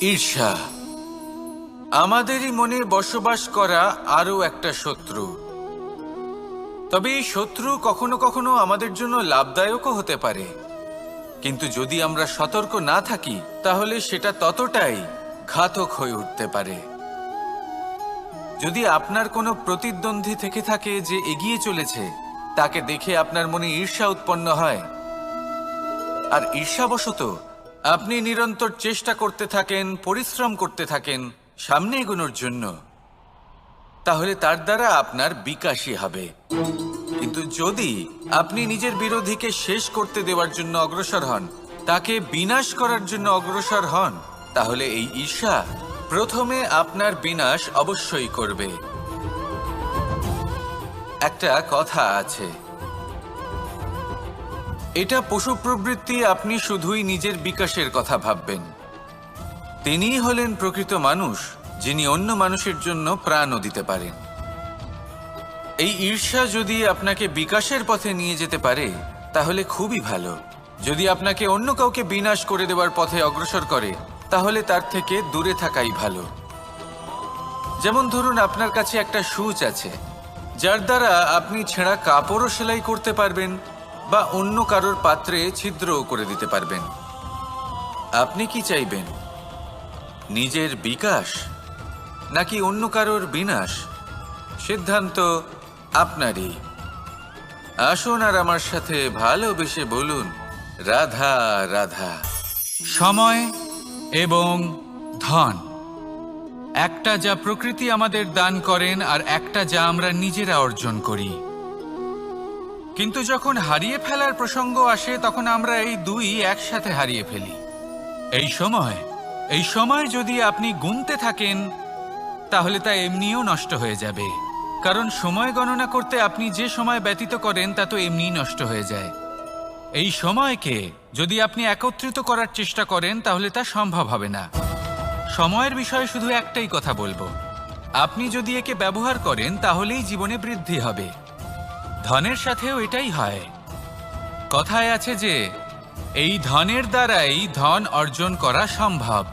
ঈর্ষা। আমাদেরই মনে বসবাস করা আরও একটা শত্রু। তবে এই শত্রু কখনো কখনো আমাদের জন্য লাভদায়কও হতে পারে। কিন্তু যদি আমরা সতর্ক না থাকি, তাহলে সেটা ততটাই ঘাতক হয়ে উঠতে পারে। যদি আপনার কোনো প্রতিদ্বন্দ্বী থেকে থাকে যে এগিয়ে চলেছে, তাকে দেখে আপনার মনে ঈর্ষা উৎপন্ন হয়। আর ঈর্ষাবশত আপনি নিরন্তর চেষ্টা করতে থাকেন, পরিশ্রম করতে থাকেন সামনে এগোনোর জন্য। তাহলে তার দ্বারা আপনার বিকাশই হবে। কিন্তু যদি আপনি নিজের বিরোধীকে শেষ করতে দেওয়ার জন্য অগ্রসর হন, তাকে বিনাশ করার জন্য অগ্রসর হন, তাহলে এই ঈর্ষা প্রথমে আপনার বিনাশ অবশ্যই করবে। একটা কথা আছে। এটা পশু প্রবৃত্তি আপনি শুধুই নিজের বিকাশের কথা ভাববেন। তিনিই হলেন প্রকৃত মানুষ, যিনি অন্য মানুষের জন্য প্রাণও দিতে পারেন। এই ঈর্ষা যদি আপনাকে বিকাশের পথে নিয়ে যেতে পারে, তাহলে খুবই ভালো। যদি আপনাকে অন্য কাউকে বিনাশ করে দেওয়ার পথে অগ্রসর করে, তাহলে তার থেকে দূরে থাকাই ভালো। যেমন ধরুন, আপনার কাছে একটা সুচ আছে, যার দ্বারা আপনি ছেঁড়া কাপড়ও সেলাই করতে পারবেন বা অন্য কারোর পাত্রে ছিদ্রও করে দিতে পারবেন। আপনি কি চাইবেন? নিজের বিকাশ নাকি অন্য কারোর বিনাশ? সিদ্ধান্ত আপনারই। আসুন আর আমার সাথে ভালোবেসে বলুন, রাধা রাধা। সময় এবং ধন। একটা যা প্রকৃতি আমাদের দান করেন আর একটা যা আমরা নিজেরা অর্জন করি। কিন্তু যখন হারিয়ে ফেলার প্রসঙ্গ আসে, তখন আমরা এই দুই একসাথে হারিয়ে ফেলি। এই সময় এই সময় যদি আপনি গুনতে থাকেন, তাহলে তা এমনিও নষ্ট হয়ে যাবে। কারণ সময় গণনা করতে আপনি যে সময় ব্যতীত করেন, তা তো এমনিই নষ্ট হয়ে যায়। এই সময়কে যদি আপনি একত্রিত করার চেষ্টা করেন, তাহলে তা সম্ভব হবে না। সময়ের বিষয়ে শুধু একটাই কথা বলব। আপনি যদি একে ব্যবহার করেন, তাহলেই জীবনে বৃদ্ধি হবে। ধনের সাথেও এটাই হয়। কথায় আছে যে, এই ধনের দ্বারাই ধন অর্জন করা সম্ভব।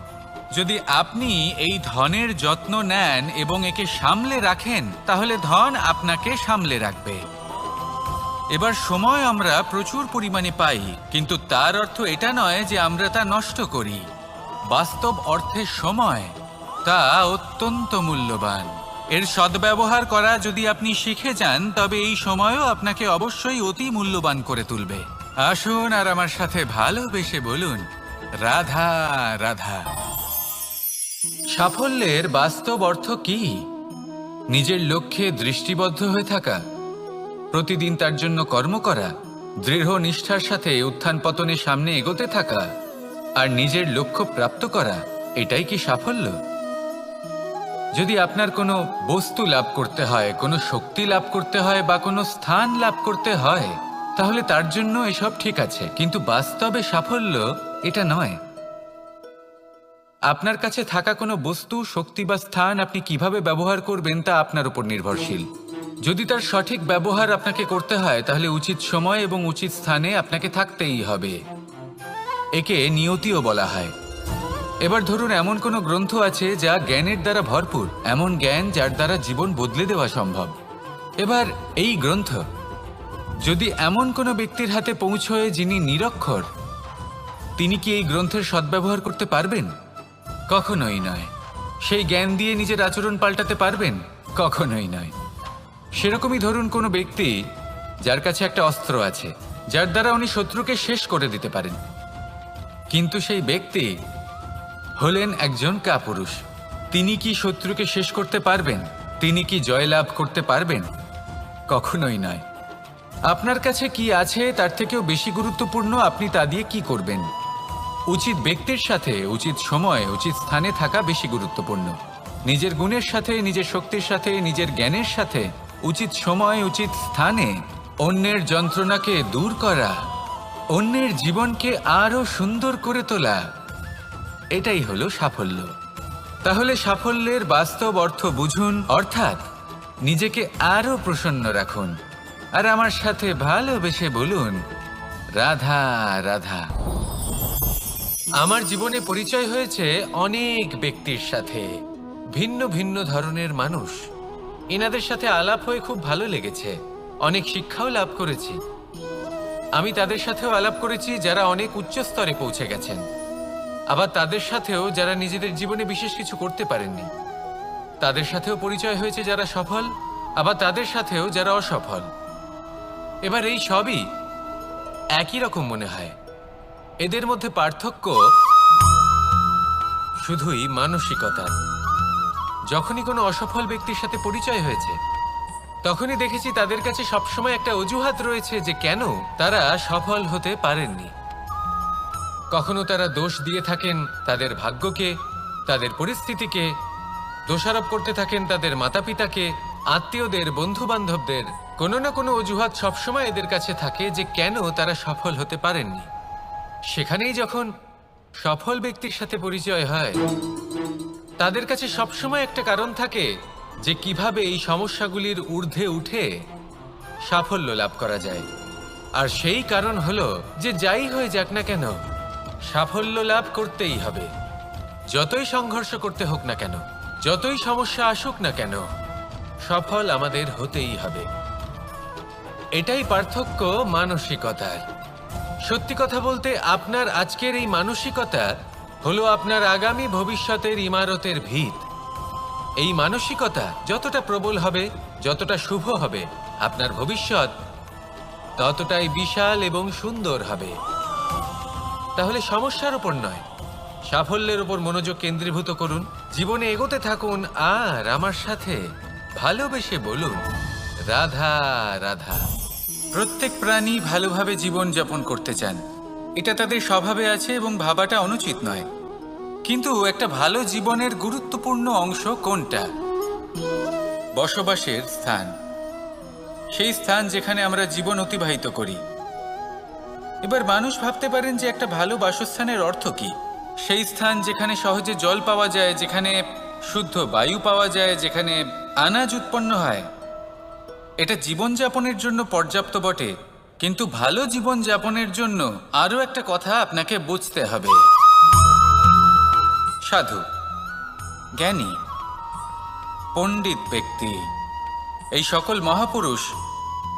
যদি আপনি এই ধনের যত্ন নেন এবং একে সামলে রাখেন, তাহলে ধন আপনাকে সামলে রাখবে। এবার সময় আমরা প্রচুর পরিমাণে পাই, কিন্তু তার অর্থ এটা নয় যে আমরা তা নষ্ট করি। বাস্তব অর্থে সময় তা অত্যন্ত মূল্যবান। এর সদ্ব্যবহার করা যদি আপনি শিখে যান, তবে এই সময়ও আপনাকে অবশ্যই অতি মূল্যবান করে তুলবে। আসুন আর আমার সাথে ভালোবেসে বলুন, রাধা রাধা। সাফল্যের বাস্তব অর্থ কি? নিজের লক্ষ্যে দৃষ্টিবদ্ধ হয়ে থাকা, প্রতিদিন তার জন্য কর্ম করা, দৃঢ় নিষ্ঠার সাথে উত্থান পতনের সামনে এগোতে থাকা, আর নিজের লক্ষ্য প্রাপ্ত করা, এটাই কি সাফল্য? যদি আপনার কোনো বস্তু লাভ করতে হয়, কোনো শক্তি লাভ করতে হয় বা কোনো স্থান লাভ করতে হয়, তাহলে তার জন্য এসব ঠিক আছে। কিন্তু বাস্তবে সাফল্য এটা নয়। আপনার কাছে থাকা কোনো বস্তু, শক্তি বা স্থান আপনি কীভাবে ব্যবহার করবেন তা আপনার উপর নির্ভরশীল। যদি তার সঠিক ব্যবহার আপনাকে করতে হয়, তাহলে উচিত সময় এবং উচিত স্থানে আপনাকে থাকতেই হবে। একে নিয়তিও বলা হয়। এবার ধরুন এমন কোনো গ্রন্থ আছে যা জ্ঞানের দ্বারা ভরপুর, এমন জ্ঞান যার দ্বারা জীবন বদলে দেওয়া সম্ভব। এবার এই গ্রন্থ। যদি এমন কোনো ব্যক্তির হাতে পৌঁছয় যিনি নিরক্ষর, তিনি কি এই গ্রন্থের সদ্ব্যবহার করতে পারবেন? কখনোই নয়। সেই জ্ঞান দিয়ে নিজের আচরণ পাল্টাতে পারবেন? কখনোই নয়। সেরকমই ধরুন কোনো ব্যক্তি যার কাছে একটা অস্ত্র আছে, যার দ্বারা উনি শত্রুকে শেষ করে দিতে পারেন। কিন্তু সেই ব্যক্তি হলেন একজন কাপুরুষ। তিনি কি শত্রুকে শেষ করতে পারবেন? তিনি কি জয়লাভ করতে পারবেন? কখনোই নয়। আপনার কাছে কি আছে তার থেকেও বেশি গুরুত্বপূর্ণ আপনি তা দিয়ে কি করবেন? উচিত ব্যক্তির সাথে, উচিত সময়, উচিত স্থানে থাকা বেশি গুরুত্বপূর্ণ। নিজের গুণের সাথে, নিজের শক্তির সাথে, নিজের জ্ঞানের সাথে, উচিত সময়, উচিত স্থানে, অন্যের যন্ত্রণাকে দূর করা, অন্যের জীবনকে আরও সুন্দর করে তোলা। এটাই হলো সাফল্য। তাহলে সাফল্যের বাস্তব অর্থ বুঝুন, অর্থাৎ নিজেকে আরও প্রসন্ন রাখুন। আর আমার সাথে ভালোবেসে বলুন, রাধা রাধা। আমার জীবনে পরিচয় হয়েছে অনেক ব্যক্তির সাথে, ভিন্ন ভিন্ন ধরনের মানুষ। এনাদের সাথে আলাপ হয়ে খুব ভালো লেগেছে, অনেক শিক্ষাও লাভ করেছি। আমি তাদের সাথেও আলাপ করেছি যারা অনেক উচ্চ স্তরে পৌঁছে গেছেন। আবার তাদের সাথেও যারা নিজেদের জীবনে বিশেষ কিছু করতে পারেননি। তাদের সাথেও পরিচয় হয়েছে যারা সফল, আবার তাদের সাথেও যারা অসফল। এবার এই সবই একই রকম মনে হয়। এদের মধ্যে পার্থক্য শুধুই মানসিকতা। যখনই কোনো অসফল ব্যক্তির সাথে পরিচয় হয়েছে, তখনই দেখেছি তাদের কাছে সবসময় একটা অজুহাত রয়েছে যে কেন তারা সফল হতে পারেননি। কখনো তারা দোষ দিয়ে থাকেন তাদের ভাগ্যকে, তাদের পরিস্থিতিকে, দোষারোপ করতে থাকেন তাদের মাতা পিতাকে আত্মীয়দের বন্ধু বান্ধবদের কোনো না কোনো অজুহাত সবসময় এদের কাছে থাকে যে কেন তারা সফল হতে পারেননি। সেখানেই যখন সফল ব্যক্তির সাথে পরিচয় হয়, তাদের কাছে সবসময় একটা কারণ থাকে যে কীভাবে এই সমস্যাগুলির ঊর্ধ্বে উঠে সাফল্য লাভ করা যায়। আর সেই কারণ হলো যে যাই হয়ে যাক না কেন সাফল্য লাভ করতেই হবে। যতই সংঘর্ষ করতে হোক না কেন, যতই সমস্যা আসুক না কেন, সফল আমাদের হতেই হবে। এটাই পার্থক্য মানসিকতার। সত্যি কথা বলতে, আপনার আজকের এই মানসিকতা হলো আপনার আগামী ভবিষ্যতের ইমারতের ভিত। এই মানসিকতা যতটা প্রবল হবে, যতটা শুভ হবে, আপনার ভবিষ্যৎ ততটাই বিশাল এবং সুন্দর হবে। তাহলে সমস্যার উপর নয়। সাফল্যের উপর মনোযোগ কেন্দ্রীভূত করুন, জীবনে এগোতে থাকুন, আর আমার সাথে ভালোবেসে বলুন, রাধা রাধা। প্রত্যেক প্রাণী ভালোভাবে জীবন যাপন করতে চান। এটা তাদের স্বভাবে আছে এবং ভাবাটা অনুচিত নয়। কিন্তু একটা ভালো জীবনের গুরুত্বপূর্ণ অংশ কোনটা? বসবাসের স্থান। সেই স্থান যেখানে আমরা জীবন অতিবাহিত করি। এবার মানুষ ভাবতে পারেন যে একটা ভালো বাসস্থানের অর্থ কি। সেই স্থান যেখানে সহজে জল পাওয়া যায়, যেখানে শুদ্ধ বায়ু পাওয়া যায়, যেখানে আনাজ উৎপন্ন হয়। এটা জীবনযাপনের জন্য পর্যাপ্ত বটে, কিন্তু ভালো জীবনযাপনের জন্য আরও একটা কথা আপনাকে বুঝতে হবে। সাধু, জ্ঞানী, পণ্ডিত ব্যক্তি, এই সকল মহাপুরুষ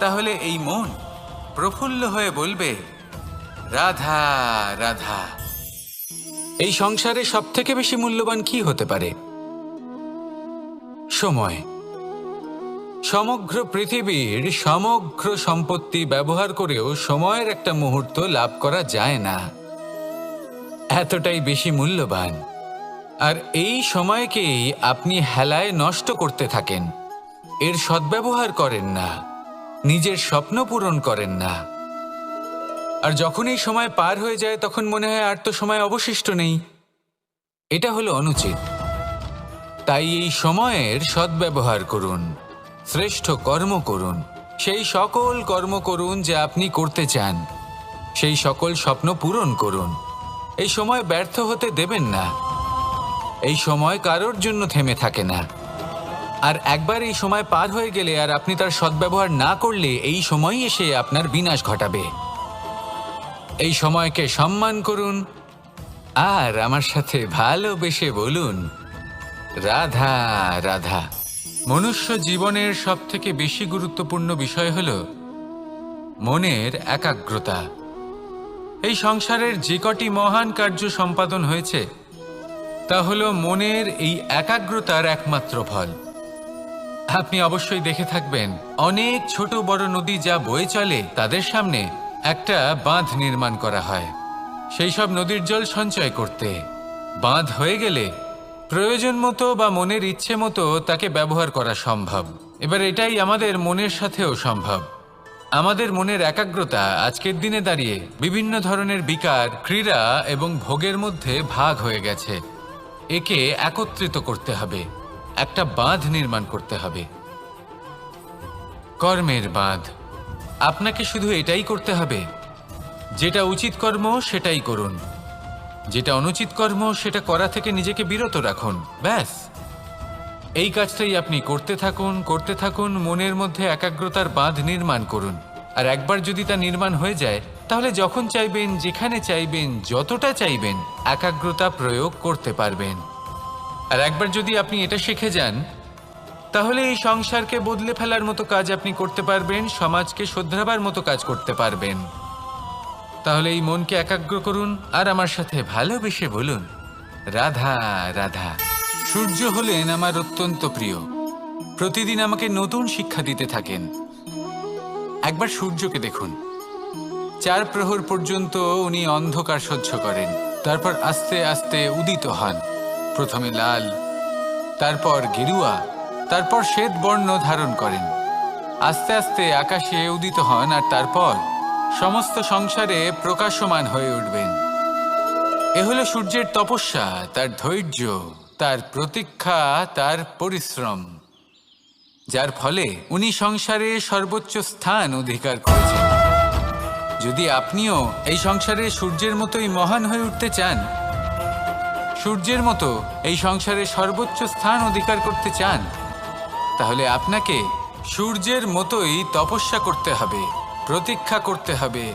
তাহলে এই মন প্রফুল্ল হয়ে বলবে, রাধা রাধা। এই সংসারে সব থেকে বেশি মূল্যবান কি হতে পারে? সময়। সমগ্র পৃথিবীর সমগ্র সম্পত্তি ব্যবহার করেও সময়ের একটা মুহূর্ত লাভ করা যায় না। এতটাই বেশি মূল্যবান। আর এই সময়কেই আপনি হেলায় নষ্ট করতে থাকেন। এর সদ্ব্যবহার করেন না। নিজের স্বপ্ন পূরণ করেন না। আর যখন এই সময় পার হয়ে যায়, তখন মনে হয় আর তো সময় অবশিষ্ট নেই। এটা হলো অনুচিত। তাই এই সময়ের সদ্ব্যবহার করুন, শ্রেষ্ঠ কর্ম করুন, সেই সকল কর্ম করুন যা আপনি করতে চান, সেই সকল স্বপ্ন পূরণ করুন। এই সময় ব্যর্থ হতে দেবেন না। এই সময় কারোর জন্য থেমে থাকে না। আর একবার এই সময় পার হয়ে গেলে আর আপনি তার সদ্ব্যবহার না করলে এই সময়ই এসে আপনার বিনাশ ঘটাবে। এই সময়কে সম্মান করুন আর আমার সাথে ভালোবেসে বলুন, রাধা রাধা। মনুষ্য জীবনের সব থেকে বেশি গুরুত্বপূর্ণ বিষয় হল মনের একাগ্রতা। এই সংসারের যে কটি মহান কার্য সম্পাদন হয়েছে, তা হল মনের এই একাগ্রতার একমাত্র ফল। আপনি অবশ্যই দেখে থাকবেন, অনেক ছোট বড় নদী যা বয়ে চলে তাদের সামনে একটা বাঁধ নির্মাণ করা হয়। সেই সব নদীর জল সঞ্চয় করতে। বাঁধ হয়ে গেলে প্রয়োজন মতো বা মনের ইচ্ছে মতো তাকে ব্যবহার করা সম্ভব। এবার এটাই আমাদের মনের সাথেও সম্ভব। আমাদের মনের একাগ্রতা আজকের দিনে দাঁড়িয়ে বিভিন্ন ধরনের বিকার, ক্রীড়া এবং ভোগের মধ্যে ভাগ হয়ে গেছে। একে একত্রিত করতে হবে। একটা বাঁধ নির্মাণ করতে হবে। কর্মের বাঁধ। আপনাকে শুধু এটাই করতে হবে। যেটা উচিত কর্ম, সেটাই করুন। যেটা অনুচিত কর্ম, সেটা করা থেকে নিজেকে বিরত রাখুন, ব্যাস। এই কাজটাই আপনি করতে থাকুন করতে থাকুন, মনের মধ্যে একাগ্রতার বাঁধ নির্মাণ করুন। আর একবার যদি তা নির্মাণ হয়ে যায়, তাহলে যখন চাইবেন, যেখানে চাইবেন, যতটা চাইবেন, একাগ্রতা প্রয়োগ করতে পারবেন। আর একবার যদি আপনি এটা শিখে যান, তাহলে এই সংসারকে বদলে ফেলার মতো কাজ আপনি করতে পারবেন, সমাজকে শোধরাবার মতো কাজ করতে পারবেন। তাহলে এই মনকে একাগ্র করুন আর আমার সাথে ভালোবেসে বলুন, রাধা রাধা। সূর্য হলেন আমার অত্যন্ত প্রিয়। প্রতিদিন আমাকে নতুন শিক্ষা দিতে থাকেন। একবার সূর্যকে দেখুন। চার প্রহর পর্যন্ত উনি অন্ধকার সহ্য করেন। তারপর আস্তে আস্তে উদিত হন। প্রথমে লাল, তারপর গেরুয়া, তারপর শ্বেত বর্ণ ধারণ করেন। আস্তে আস্তে আকাশে উদিত হন আর তারপর সমস্ত সংসারে প্রকাশমান হয়ে উঠবেন। এ হলো সূর্যের তপস্যা, তার ধৈর্য, তার প্রতীক্ষা, তার পরিশ্রম। যার ফলে উনি সংসারে সর্বোচ্চ স্থান অধিকার করেছেন। যদি আপনিও এই সংসারে সূর্যের মতোই মহান হয়ে উঠতে চান সূর্যের মতো এই সংসারে সর্বোচ্চ স্থান অধিকার করতে চান, তাহলে আপনাকে সূর্যের মতোই তপস্যা করতে হবে, প্রতীক্ষা করতে হবে,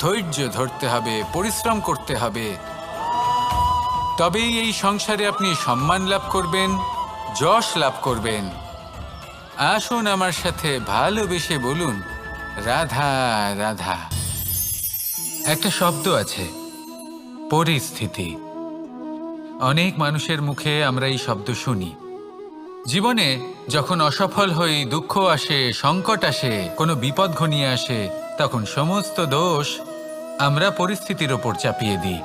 ধৈর্য ধরতে হবে, পরিশ্রম করতে হবে। তবেই এই সংসারে আপনি সম্মান লাভ করবেন, যশ লাভ করবেন। আসুন আমার সাথে ভালোবেসে বলুন, রাধা রাধা। একটা শব্দ আছে, পরিস্থিতি। অনেক মানুষের মুখে আমরা এই শব্দ শুনি। জীবনে যখন অসফল হই, দুঃখ আসে, সংকট আসে, কোনো বিপদ ঘনিয়ে আসে, তখন সমস্ত দোষ আমরা পরিস্থিতির ওপর চাপিয়ে দিই।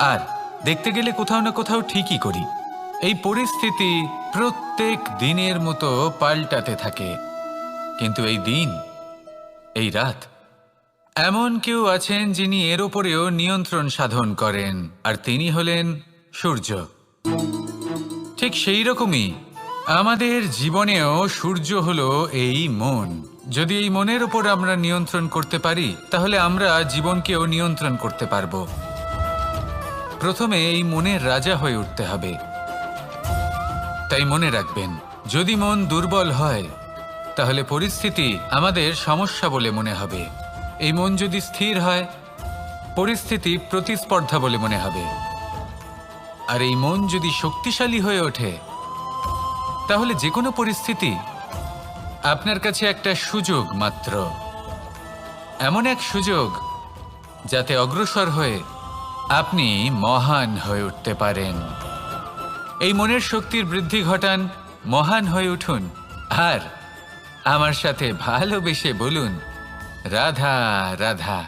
আর দেখতে গেলে কোথাও না কোথাও ঠিকই করি। এই পরিস্থিতি প্রত্যেক দিনের মতো পাল্টাতে থাকে। কিন্তু এই দিন, এই রাত, এমন কেউ আছেন যিনি এর ওপরেও নিয়ন্ত্রণ সাধন করেন। আর তিনি হলেন সূর্য। ঠিক সেই রকমই আমাদের জীবনেও সূর্য হলো এই মন। যদি এই মনের ওপর আমরা নিয়ন্ত্রণ করতে পারি, তাহলে আমরা জীবনকেও নিয়ন্ত্রণ করতে পারব। প্রথমে এই মনের রাজা হয়ে উঠতে হবে। তাই মনে রাখবেন, যদি মন দুর্বল হয়, তাহলে পরিস্থিতি আমাদের সমস্যা বলে মনে হবে। এই মন যদি স্থির হয়, পরিস্থিতি প্রতিস্পর্ধা বলে মনে হবে। আর এই মন যদি শক্তিশালী হয়ে ওঠে, তাহলে যে কোনো পরিস্থিতি আপনার কাছে একটা সুযোগ মাত্র। এমন এক সুযোগ যাতে অগ্রসর হয়ে আপনি মহান হয়ে উঠতে পারেন। এই মনের শক্তির বৃদ্ধি ঘটান, মহান হয়ে উঠুন। আর আমার সাথে ভালোবেসে বলুন, রাধা রাধা।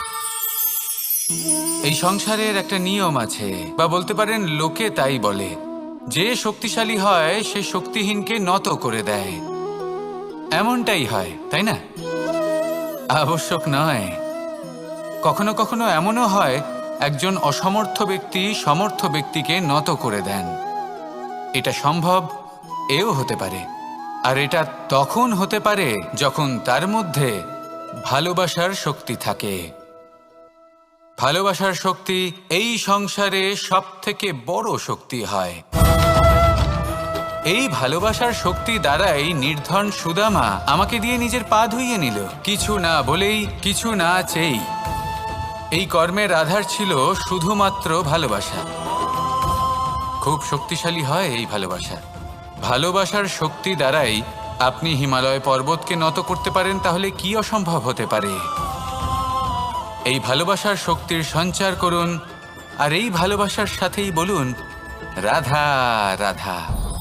এই সংসারের একটা নিয়ম আছে, বা বলতে পারেন লোকে তাই বলে। যে শক্তিশালী হয়, সে শক্তিহীনকে নত করে দেয়। এমনটাই হয়, তাই না? আবশ্যক নয়। কখনো কখনো এমনও হয়, একজন অসমর্থ ব্যক্তি সমর্থ ব্যক্তিকে নত করে দেন। এটা সম্ভব, এও হতে পারে। আর এটা তখন হতে পারে যখন তার মধ্যে ভালোবাসার শক্তি থাকে। ভালোবাসার শক্তি এই সংসারে সব থেকে বড় শক্তি হয়। এই ভালোবাসার শক্তি দ্বারাই নির্ধন সুদামা আমাকে দিয়ে নিজের পা ধুইয়ে নিল। কিছু না বলেই, কিছু না চেই এই কর্মের আধার ছিল শুধুমাত্র ভালোবাসা। খুব শক্তিশালী হয় এই ভালোবাসা। ভালোবাসার শক্তি দ্বারাই আপনি হিমালয় পর্বতকে নত করতে পারেন, তাহলে কি অসম্ভব হতে পারে? এই ভালোবাসার শক্তির সঞ্চার করুন আর এই ভালোবাসার সাথেই বলুন রাধা রাধা।